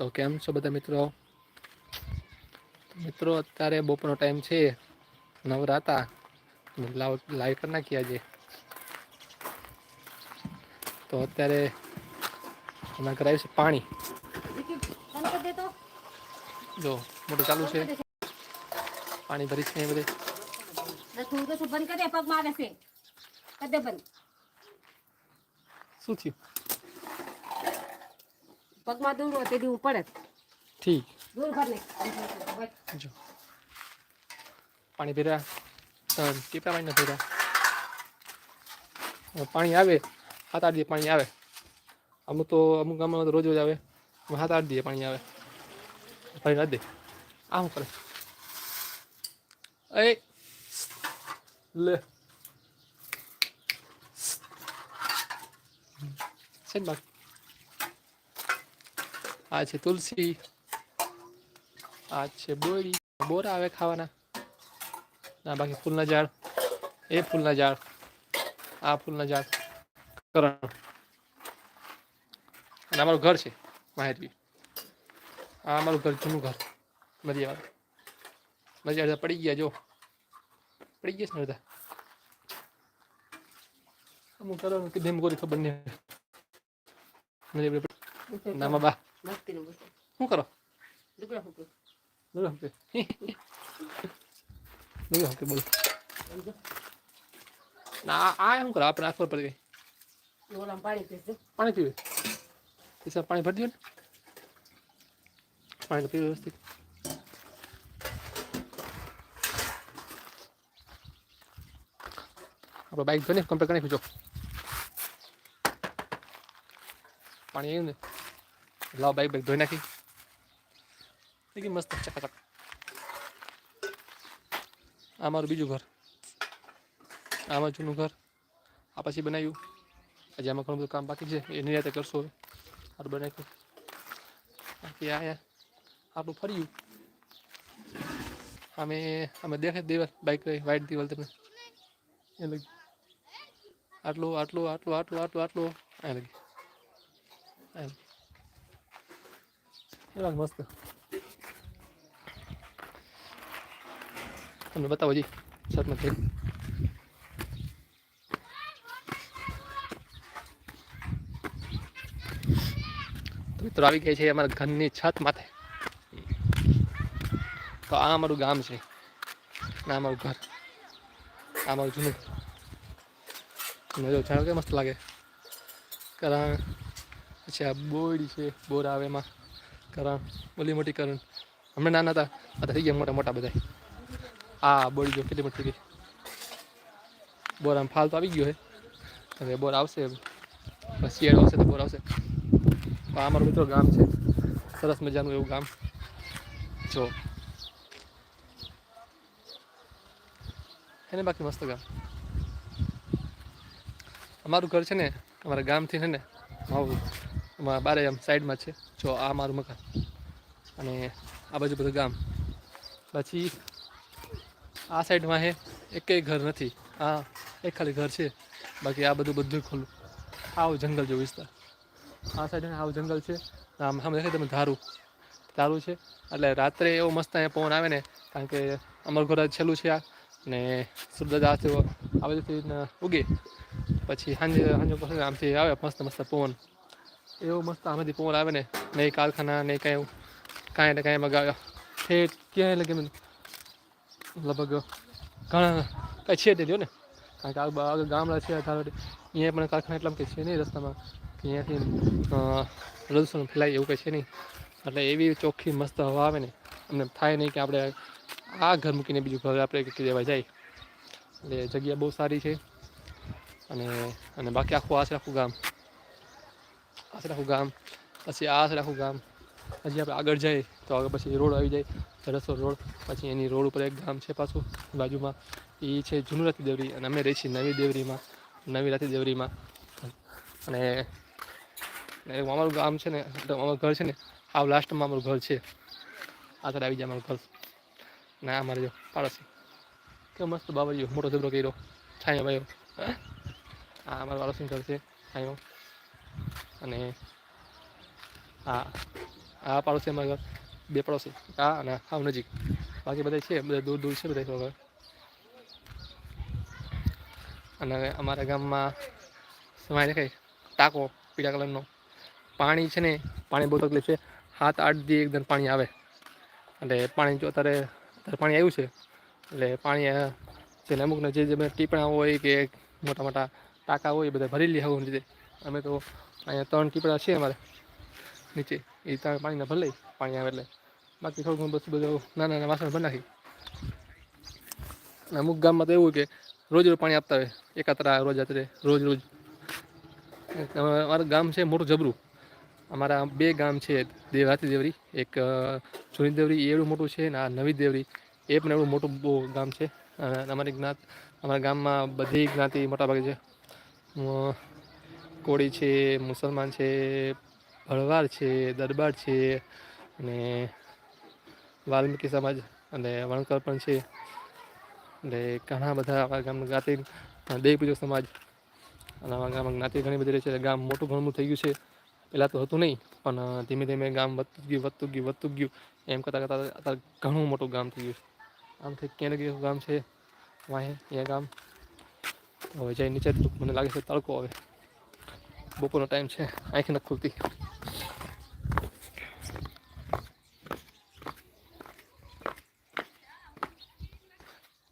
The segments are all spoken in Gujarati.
તો કેમ છો બધા મિત્રો? મિત્રો અત્યારે બપોરનો ટાઈમ છે. નવરાતા. લાવ લાઈવ કરી નાખી આજે. તો અત્યારે એમાં કરાવ્યું છે પાણી. જો મોટું ચાલુ છે. પાણી ભરી છે બંધ. શું થયું? પગમાં દૂર હોય તેથી હું પડે ઠીક. દૂર ભર જો. પાણી પીરા ટીપા પાણી નથી હવે પાણી આવે. સાત આઠ પાણી આવે. અમુક તો અમુક ગામમાં તો રોજ રોજ આવે. સાત આઠ દિવસ પાણી આવે. પાણી ના દે. આ શું કરે? એ. લે. ને બાકી. આ છે તુલસી આ છે બોરી, બોરા આવે ખાવાના. ના, બાકી ફૂલના ઝાડ. એ ફૂલના ઝાડ. આ ફૂલના ઝાડ. કરણ. અને અમારું ઘર છે માહિતી આ અમારું ઘર, જૂનું ઘર. નદીવાળા નદી અડધા પડી ગયા, જો. પડી ગયા છે ને અડધા અમુક કરવાનું કીધું, એમ કોઈ ખબર નહીં. નદી પડી- નામાં બા નું શું કરો hampir. Dulu hampir boleh. Nah, આ શું કરો આપણે આખો પડી ગઈ ઓલામાં પાણી પીશું પાણી પીવે પૈસા પાણી ભરી દો ને પાણી પીવે વ્યવસ્થિત આપણે બાઈક ધોઈને કમ્પ્લીટ કરી નાખ્યું પાણી આવ્યું ને લાવ બાઈક બાઈક ધોઈ નાખી થઈ મસ્ત ચકાચક આ મારું બીજું ઘર આમાં જૂનું ઘર આ પછી બનાવ્યું આજે આમાં ઘણું બધું કામ બાકી છે એની રીતે કરશો સારું બનાવ્યું બાકી આ આપણું ફર્યું અમે અમે દેખાય દિવાલ બાઈક વાઈટ દિવાલ તમને એ લગી આટલું આટલું આટલું આટલું આટલું આટલું આ લગી આ. એ લાગે મસ્ત તમને બતાવો જી છતમાં થઈ મિત્રો આવી ગયા છે અમારા ઘરની છત માથે તો આ અમારું ગામ છે. આ અમારું ઘર. આ અમારું જૂનું. નજો જાણો કે મસ્ત લાગે. કારણ, પછી આ બોર છે, બોર આવે એમાં. કરણ, બોલી મોટી કરણ. હમણાં નાના હતા અત્યારે થઈ ગયા મોટા મોટા બધા આ બોડી જો, કેટલી મોટી બોર આમ ફાલ તો આવી ગયો હે. હવે બોર આવશે શિયાળ આવશે તો બોર આવશે. આ મારું મિત્રો ગામ છે. સરસ મજાનું એવું ગામ. જો. એને બાકી મસ્ત ગામ. અમારું ઘર છે ને, અમારા ગામથી છે ને મારું અમારા બારે આમ સાઈડમાં છે. જો આ મારું મકાન. અને આ બાજુ બધું ગામ. પછી આ સાઈડમાં હે એકેય ઘર નથી. આ એક ખાલી ઘર છે. બાકી આ બધું બધું ખુલ્લું. આવું જંગલ જેવું વિસ્તાર. આ સાઈડ આવું જંગલ છે. આમ સામે દેખાય તમે ધારું. ધારું છે. એટલે રાત્રે એવો મસ્ત અહીંયા પવન આવે ને, કારણ કે અમારું ઘર છેલ્લું છે આ. ને સૂરજ આ બાજુથી ન ઉગે. પછી સાંજે સાંજે આમથી આવે મસ્ત મસ્ત પવન. એવો મસ્ત આમાંથી પવન આવે ને, નહીં કારખાના, નહીં કાંઈ એવું. કાંઈ ને કાંઈ મગાવ્યો ઠેઠ ક્યાંય લગે મને લગભગ ઘણા કાંઈ છે લ્યો ને. કારણ કે આગળ ગામડા છે, ધારો અહીંયા પણ કારખાના એટલા કંઈ છે નહીં રસ્તામાં, કે અહીંયાથી પ્રદૂષણ ફેલાય એવું કંઈ છે નહીં. એટલે એવી ચોખ્ખી મસ્ત હવા આવે ને અમને થાય નહીં કે આપણે આ ઘર મૂકીને બીજું ઘર આપણે કે દેવા જાય. એટલે જગ્યા બહુ સારી છે. અને અને બાકી આખું આ આખું ગામ. આ રાખું ગામ પછી આ આખું ગામ હજી આપણે આગળ જઈએ તો આગળ પછી રોડ આવી જાય. સરસો રોડ. પછી એની રોડ ઉપર એક ગામ છે પાછું બાજુમાં. એ છે જૂનું રાતી દેવરી અને અમે રહી છીએ નવી દેવરીમાં. નવી રાતી દેવરીમાં. અને અમારું ગામ છે ને અમારું ઘર છે ને, આ લાસ્ટમાં અમારું ઘર છે. આ તરફ આવી જાય અમારું ઘર. ના અમારે જો પાડોશી. કે મસ્ત બાબરીઓ મોટો ધબરો કર્યો. છાંયો ભાઈઓ આ અમારું પાડોશી ઘર છે. છાંયો. અને હા આ પાડોશી અમારા ઘર. બે પાડોશી. આ અને હાવ નજીક. બાકી બધા છે, બધા દૂર દૂર છે, બધા ઘર અને અમારા ગામમાં સમય દેખાય ટાંકો, પીળા કલરનો. પાણી છે ને, પાણી બહુ તકલીફ છે. સાત, આઠ દી એકદમ પાણી આવે. એટલે પાણી જો અત્યારે અત્યારે પાણી આવ્યું છે, એટલે પાણી જેને અમુકને જે જે ટીપણા હોય કે મોટા મોટા ટાંકા હોય બધા ભરી લે આવું રીતે. અમે તો અહીંયા ત્રણ ટીપડા છે અમારે. નીચે એ ત્રણ પાણીના ભરી લઈ પાણી આવે એટલે. બાકી થોડું ઘણું બધું બધું નાના નાના વાસણ ભરી નાખી અમુક ગામમાં તો એવું કે રોજ રોજ પાણી આપતા હોય. એકાતરા રોજ રાત્રે રોજ રોજ. અમારું ગામ છે મોટું જબરું. અમારા બે ગામ છે દેવાતી દેવરી, એક જૂની દેવરી એવડું મોટું છે ને આ નવી દેવરી. એ પણ એવડું મોટું બહુ ગામ છે. અને અમારી જ્ઞાત અમારા ગામમાં બધી જ્ઞાતિ મોટાભાગે છે. કોળી છે, મુસલમાન છે, ભળવાર છે, દરબાર છે અને વાલ્મીકી સમાજ અને વણકર પણ છે. એટલે ઘણા બધા આવા ગામ જ્ઞાતિ દેવ સમાજ અને આવા ગામમાં જ્ઞાતિ ઘણી બધી રહે છે. ગામ મોટું ઘણું થઈ ગયું છે. પહેલાં તો હતું નહીં, પણ ધીમે ધીમે ગામ વધતું ગયું વધતું ગયું વધતું ગયું. એમ કરતાં કરતાં અત્યારે ઘણું મોટું ગામ થઈ ગયું છે. આમ થઈ ક્યાં લગી ગામ છે, વાહે, અહીંયા ગામ. હવે જઈ નીચે, મને લાગે છે તડકો હવે. બપોરનો ટાઈમ છે. આંખ નથી ખુલતી.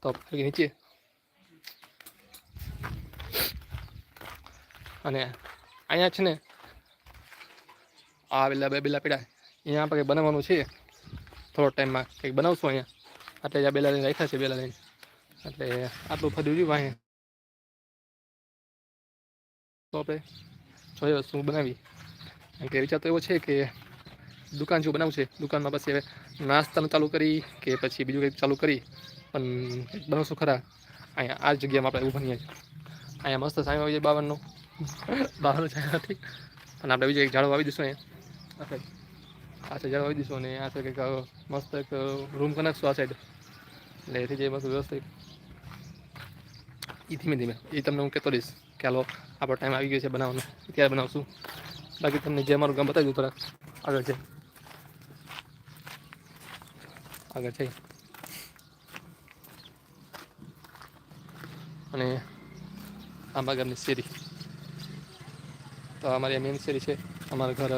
તો નીચે. અને અહીંયા છે ને, આ બેલા બે બેલા પીડા. અહીંયા આપણે બનાવવાનું છે. થોડો ટાઈમમાં કંઈક બનાવશું અહીંયા. એટલે આ બેલા લઈને રાખ્યા છે, બેલા લઈને. એટલે આટલું ફર્યું રહ્યું અહીંયા તો આપણે જોઈએ શું બનાવી? કારણ કે વિચાર તો એવો છે કે દુકાન જેવું બનાવવું છે. દુકાનમાં પછી હવે નાસ્તાનું ચાલુ કરી કે પછી બીજું કંઈક ચાલુ કરી. પણ બનાવશું ખરા? અહીંયા આ જ જગ્યામાં આપણે ઊભા છીએ. અહીંયા મસ્ત સાંઈ આવી જાય બાવનનો. બહારનું છે નથી. અને આપણે બીજું એક ઝાડો આવી દઈશું અહીંયા. આપણે આ સાઈડ ઝાડો આવી દઈશું અને આ સાઈડ કંઈક મસ્ત એક રૂમ કરી નાખશું આ સાઈડ. એટલે એથી જે મસ્ત વ્યવસ્થિત. એ ધીમે ધીમે. એ તમને હું કહેતો રહીશ કે હાલો આપણો ટાઈમ આવી ગયો છે બનાવવાનો. ત્યારે બનાવશું. બાકી તમને જે અમારું ગામ બતાવી દઉં થોડાક. આગળ જઈ આગળ જઈ અને આંબા ગામની શેરી. તો અમારી મેન શેરી છે. અમારા ઘર,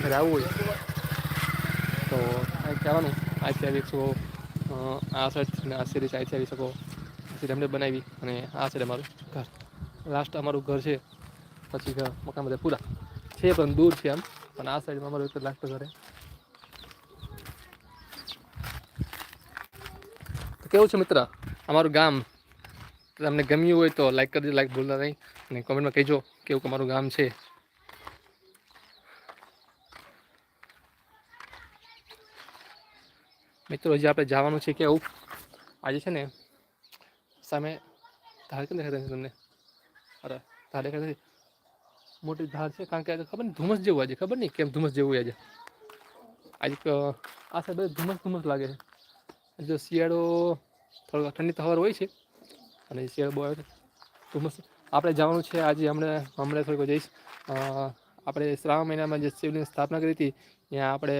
ઘરે આવવું હોય. તો કહેવાનું આવવાનું આવી શકો. આ સાઈડ આ શેરી છે. અહીંથી આવી શકો. પછી અમને બનાવી અને આ સાઈડ અમારું ઘર. લાસ્ટ અમારું ઘર છે, પછી મકાન બધા પૂરા. છે પણ દૂર છે આમ, પણ આ સાઈડમાં અમારું એક લાગતું ઘર કેવું છે મિત્ર? અમારું ગામ, તમને ગમ્યું હોય તો લાઈક કરજો લાઈક ભૂલતા નહીં. અને કોમેન્ટમાં કહેજો કેવું અમારું ગામ છે. મિત્રો, હજી આપણે જવાનું છે કેવું આજે છે ને સામે ધાર કેમ દેખાતા નથી તમને? અરે, ધાર દેખાતા મોટી ધાર છે, કારણ કે આજે ખબર નહીં, ધુમ્મસ જેવું આજે, ખબર નહીં કેમ ધુમ્મસ જેવું આજે. આજે આ બધું ધુમ્મસ ધુમ્મસ લાગે છે. જો શિયાળો થોડો ઠંડી તો હોય છે, અને શિયાળો બહુ આવે ધુમ્મસ. આપણે જવાનું છે આજે હમણાં હમણાં થોડીક જઈશ. આપણે શ્રાવણ મહિનામાં જે શિવલિંગની સ્થાપના કરી હતી, ત્યાં આપણે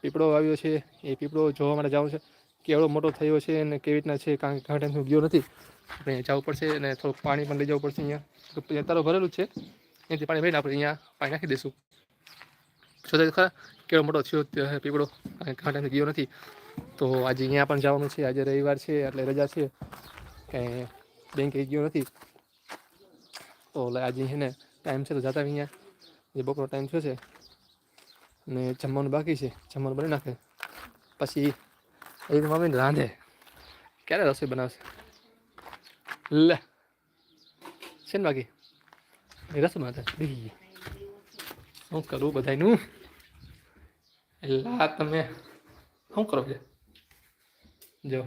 પીપળો આવ્યો છે. એ પીપળો જોવા માટે જવાનું છે. કેવડો મોટો થયો છે અને કેવી રીતના છે, કારણ કે ઘણા ટાઈમથી ગયો નથી. આપણે અહીંયા જવું પડશે અને થોડુંક પાણી પણ લઈ જવું પડશે અહીંયા. તો ભરેલું છે. એનાથી પાણી ભરીને આપણે અહીંયા પાણી નાખી દઈશું. જોતા ખરા? કેળો મોટો થયો પીપળો, કારણ કે ઘણા ટાઈમથી ગયો નથી. તો આજે અહીંયા પણ જવાનું છે. આજે રવિવાર છે, એટલે રજા છે. કંઈ બેંકે ગયો નથી. તો આજે છે ને ટાઈમ છે તો જતા અહીંયા. જે બપોરનો ટાઈમ થયો છે ને જમવાનું બાકી છે. જમવાનું બની નાખે. પછી એ મમ્મી રાંધે ક્યારે રસોઈ બનાવશે લે છે ને બાકી એ રસોઈ બનાવતા બી શું કરું બધાયનું એલા તમે શું કરો છે જો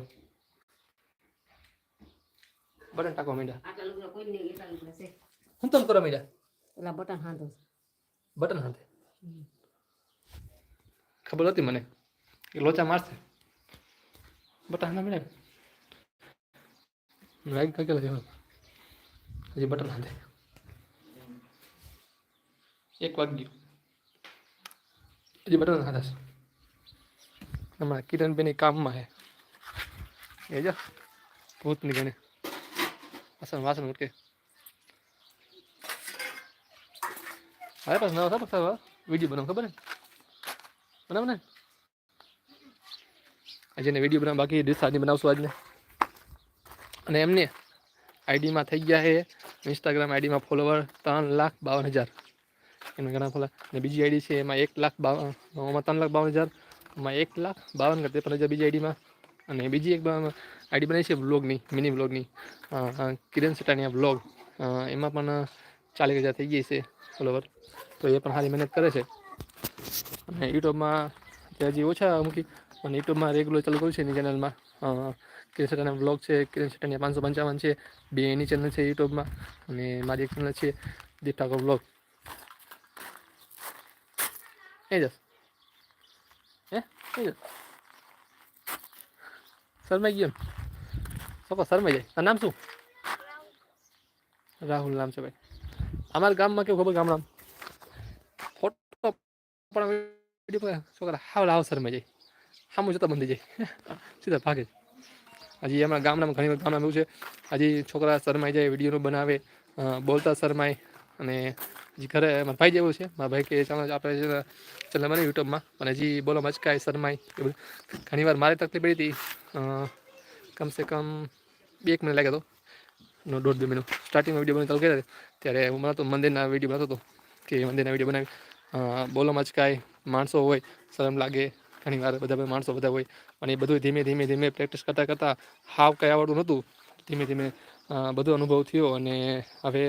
બટન ટાકો મીડા શું તમે કરો મીડા પેલા બટન હાંધો બટન હાંધે ખબર હતી મને કે લોચા મારશે બટન હાથે મળે લાઈક કાકેલો છે હજી બટન હાથે એક વાગ્યું. હજી બટર ખાધા છે. હમણાં કિરણબેની કામમાં હે. એ જો ભૂતની ગણે વાસણ વાસણ ઉઠકે હવે પાછ નવા ખબર ખબર? વીડિયો બનાવ, ખબર ને બનાવ ને? આજે એને વીડિયો બનાવ બાકી દિશાની બનાવશું આજને. અને એમને આઈડીમાં થઈ ગયા છે ઇન્સ્ટાગ્રામ આઈડીમાં ફોલોવર ત્રણ લાખ બાવન હજાર. એમને ઘણા ફોલોવર અને બીજી આઈડી છે, એમાં એક લાખ બાવન ત્રણ લાખ બાવન હજાર, એમાં એક લાખ બાવન કરતા પણ હજાર બીજી આઈડીમાં અને બીજી એક આઈડી બનાવી છે વ્લોગની મિની વ્લોગની કિરણ સેટાની વ્લોગ એમાં પણ ચાલીસ હજાર થઈ ગઈ છે ફોલોવર તો એ પણ સારી મહેનત કરે છે. અને યુટ્યુબમાં હજી ઓછા મૂકી અને યુટ્યુબમાં રેગ્યુલર ચાલુ કર્યું છે એની ચેનલમાં કિરણ સેટાના બ્લોગ છે, કિરણ સેટાની પાંચસો પંચાવન છે, બે એની ચેનલ છે યુટ્યુબમાં અને મારી એક ચેનલ છે દીપ ઠાકોર વ્લોગ એ જસ હે? એ જસ શરમાઈ ગયો ને શરમાઈ જાય. તારું નામ શું? રાહુલ નામ છે ભાઈ. અમારા ગામમાં કેવું ખબર ગામડામાં? ફોટો પણ છોકરા હાવ હાવ શરમાઈ જાય. સામું જતા બંધી જાય. સીધા ભાગે. હજી એમના ગામડામાં ઘણી ગામડામાં એવું છે, હજી છોકરા શરમાઈ જાય, વિડીયોનું બનાવે બોલતા શરમાય અને હજી ઘરે મારા ભાઈ જેવું છે. મારા ભાઈ કે ચાલો આપણે છે ચેનલ બને યુટ્યુબમાં. અને હજી બોલો મચકાય, શરમાય એ બધું. ઘણી વાર મારે તકલીફ પડી હતી કમસે કમ બે એક મહિના લાગ્યો હતો. નો, દોઢ, બે મહિનો. સ્ટાર્ટિંગમાં વીડિયો બનાવતા કર્યા ત્યારે હું બનાવતો મંદિરના વીડિયો બનાવતો હતો કે મંદિરના વીડિયો બનાવી બોલો મચકાય, માણસો હોય, શરમ લાગે ઘણી વાર બધા માણસો બધા હોય અને એ બધું ધીમે ધીમે ધીમે પ્રેક્ટિસ કરતાં કરતાં હાવ કંઈ આવડતું નહોતું. ધીમે ધીમે બધો અનુભવ થયો અને હવે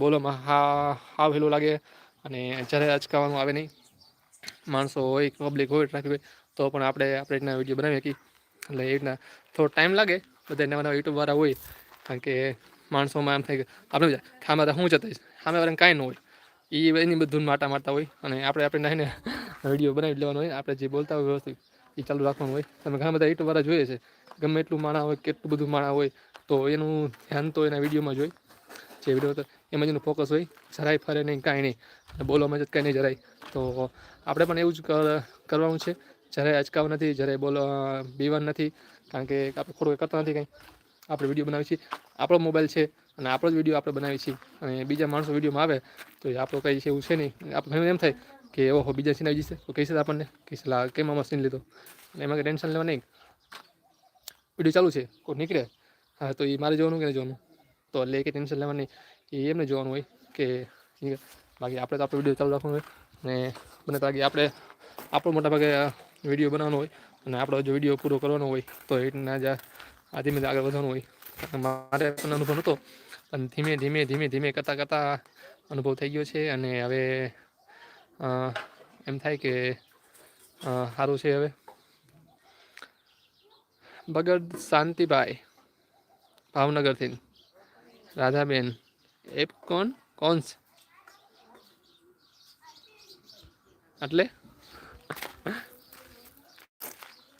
બોલોમાં હા, હાવ હેલું લાગે અને જ્યારે અચકાવવાનું આવે નહીં, માણસો હોય પબ્લિક હોય ટ્રાફિક હોય, તો પણ આપણે આપણે રીતના વીડિયો બનાવી શકીએ એટલે એ રીતના થોડો ટાઈમ લાગે. બધા નવા નવા યુટ્યુબવાળા હોય, કારણ કે માણસોમાં એમ થાય કે આપણે તો હું જતા સામે વાળાને કાંઈ ન હોય. એ એની બધું માટા મારતા હોય અને આપણે આપણે નાહીને વીડિયો બનાવી લેવાનો હોય, આપણે જે બોલતા હોય વ્યવસ્થિત એ ચાલુ રાખવાનું હોય. તમે ઘણા બધા યુટ્યુબવાળા જોઈએ છે, ગમે એટલું માણા હોય, કેટલું બધું માણા હોય, તો એનું ધ્યાન તો એના વિડીયોમાં જ હોય. જે વીડિયો એમાં જ એનું ફોકસ હોય, જરાય ફરે નહીં, કાંઈ નહીં બોલવામાં જ કાંઈ નહીં જરાય. તો આપણે પણ એવું જ કર- કરવાનું છે, જરાય અચકાવ નથી, જરાય બોલ બીવન નથી, કારણ કે આપણે ખોટું કરતા નથી કંઈ. આપણે વીડિયો બનાવીએ છીએ, આપણો મોબાઈલ છે, અને આપણો જ વીડિયો આપણે બનાવીએ છીએ. અને બીજા માણસો વિડીયોમાં આવે, તો એ આપણો કંઈ છે એવું છે નહીં. આપણે એમ થાય કે ઓહો બીજા સીન આવી જશે? તો કહીશે આપણને કહીશે લા કેમ આમાં સીન લીધો? અને એમાં કંઈ ટેન્શન લેવા નહીં. વીડિયો ચાલુ છે કોઈ નીકળે. હા, તો એ મારે જોવાનું કે જોવાનું? તો એટલે કે ટેન્શન લેવા નહીં. એ એમને જોવાનું હોય કે બાકી આપણે તો આપણો વીડિયો ચાલુ રાખવાનો હોય. અને બને તો આપણે, આપણો મોટા ભાગે વીડિયો બનાવવાનો હોય. અને આપણો જો વીડિયો પૂરો કરવાનો હોય, તો એ રીતના જ આ ધીમે આગળ વધવાનું હોય. મારે પણ અનુભવ નહોતો. પણ ધીમે ધીમે ધીમે ધીમે કરતાં કરતાં અનુભવ થઈ ગયો છે. અને હવે એમ થાય કે સારું છે હવે. ભગત શાંતિભાઈ, ભાવનગરથી. રાધાબેન, એપ કોણ? કોન્સ. એટલે?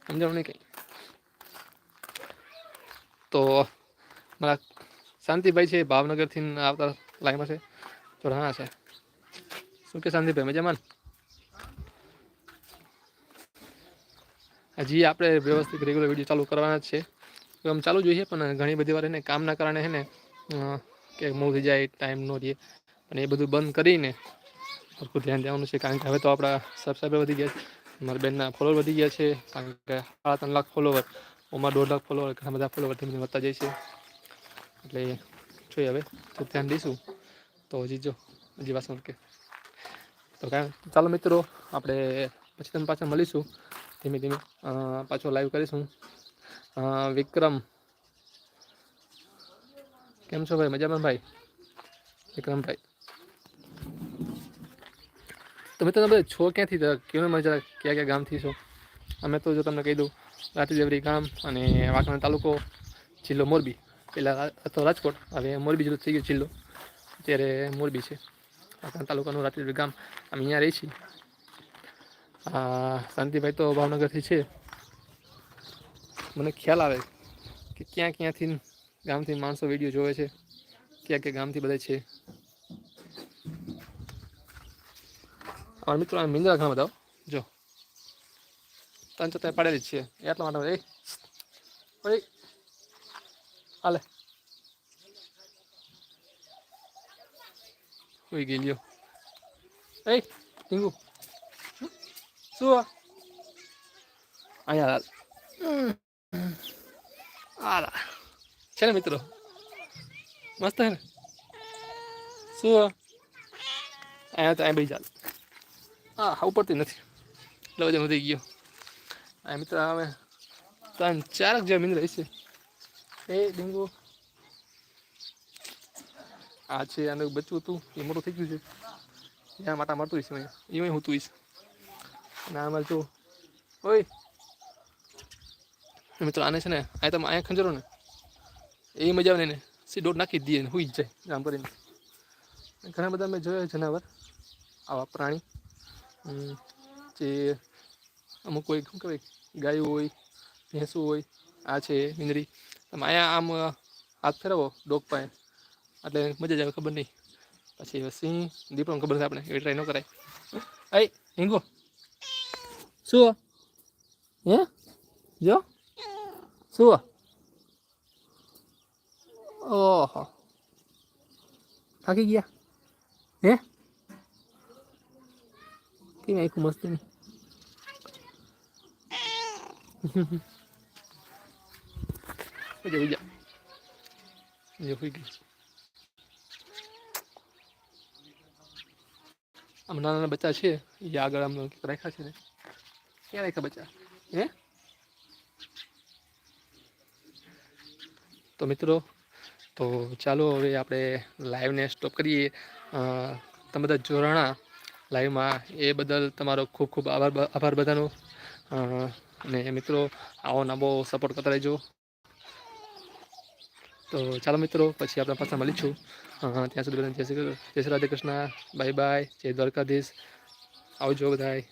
સમજાવું નહીં કંઈ. તો, મારા શાંતિભાઈ છે, ભાવનગરથી આવતા લાઈનમાં છે. તો હા છે. શું કે શાંતિભાઈ મજામાં? હજી આપણે વ્યવસ્થિત રેગ્યુલર વીડિયો ચાલુ કરવાના જ છે. આમ ચાલુ જોઈએ, પણ ઘણી બધી વાર એને કામના કારણે છે ને કે મૂવ થઈ જાય ટાઈમ ન રહે, અને એ બધું બંધ કરીને સરખું ધ્યાન દેવાનું છે. કારણ કે હવે તો આપણા સબસ્ક્રાઈબર વધી ગયા છે, મારા બેનના ફોલોવર વધી ગયા છે, કારણ કે સાડા ત્રણ લાખ ફોલોવર ઓમાં દોઢ લાખ ફોલોવર ઘણા બધા ફોલોવર ધીમે વધતા જાય છે. એટલે જોઈએ હવે, તો ધ્યાન દઈશું. તો હજી જો, હજી વાત કે તો કાંઈ ચાલો મિત્રો, આપણે પછી તમે પાછા મળીશું. ધીમે ધીમે પાછો લાઈવ કરીશું. વિક્રમ. કેમ છો ભાઈ? મજામાં ભાઈ? વિક્રમભાઈ. તમે તો બધા છો ક્યાંથી? કેવું મને જરા ક્યાં ક્યાં ગામથી છો? અમે તો જો તમને કહી દઉં રાતીદેવરી ગામ અને વાંકણા તાલુકો જિલ્લો મોરબી. પહેલાં અથવા રાજકોટ, હવે મોરબી જિલ્લો થઈ ગયો જિલ્લો. અત્યારે મોરબી છે. વાંકાનેર તાલુકાનું રાતીદેવરી ગામ અમે અહીંયા રહી છીએ. શાંતિભાઈ તો ભાવનગરથી છે. મને ખ્યાલ આવે કે ક્યાં ક્યાંથી ગામથી માણસો વીડિયો જોવે છે, ક્યાં ક્યાં ગામથી બધા છે. અમારા મિત્રો મિંદ્રા ઘણા બધા જો. ત્રણ ચત્તા પાડેલી જ છે. એટલા માટે હાલે. હોઈ ગઈ લ્યો. એ ટીંગુ. શું? અહીંયા હાલા. છે ને મિત્રો? મસ્ત છે ને? શું? અહીંયા તો, અહીંયા બેસી ચાલ હા હા, ઉપરથી નથી. એટલે વજન વધી ગયો. આ મિત્ર, હવે ત્રણ ચારક જેવા મિત્ર છે એ ડીંગુ આ છે આનું બચ્ચું હતું, એ મોટું થઈ ગયું છે. ત્યાં માતા મારતું છે એ હું તું અને આમાં જો, ઓય! મિત્રો, આને છે ને, આ તમે અહીંયા ખંજરો ને, એ મજા આવે ને, સી દોઢ નાખી દઈએ ને, હુઈ જ જાય, આમ કરીને. ઘણા બધા મેં જોયા જનાવર, આવા પ્રાણી. જે અમુક કોઈ, શું કહેવાય, ગાયું હોય, ભેંસું હોય, આ છે મીંદરી તમે અહીંયા આમ હાથ ફેરવો, ડોગ પાસે. એટલે મજા જ આવે ખબર નહીં પછી હવે સિંહ દીપડો ખબર છે આપણે એવી ટ્રાય ન કરાય અય હિંગો શું હે જો શું ઓહો થાકી ગયા હે કેમ આખું મસ્ત નહીં ઉજા ઉજા જે હોઈ આમ નાના નાના બચ્ચા છે એ આગળ આમ રાખ્યા છે ને. ક્યાં રાખ્યા બચ્ચા? હે? તો મિત્રો, તો ચાલો હવે આપણે લાઈવને સ્ટોપ કરીએ. તમે બધા જોડાણા લાઈવમાં એ બદલ તમારો ખૂબ ખૂબ આભાર આભાર બધાનો. અને મિત્રો, આવો નવો સપોર્ટ કરતા રહેજો. તો ચાલો મિત્રો, પછી આપણે પાછા મળીશું. ત્યાં સુધી બધા જય શ્રી જય શ્રી રાધે કૃષ્ણ. Bye bye. જય દ્વારકાધીશ. આવજો બધાય.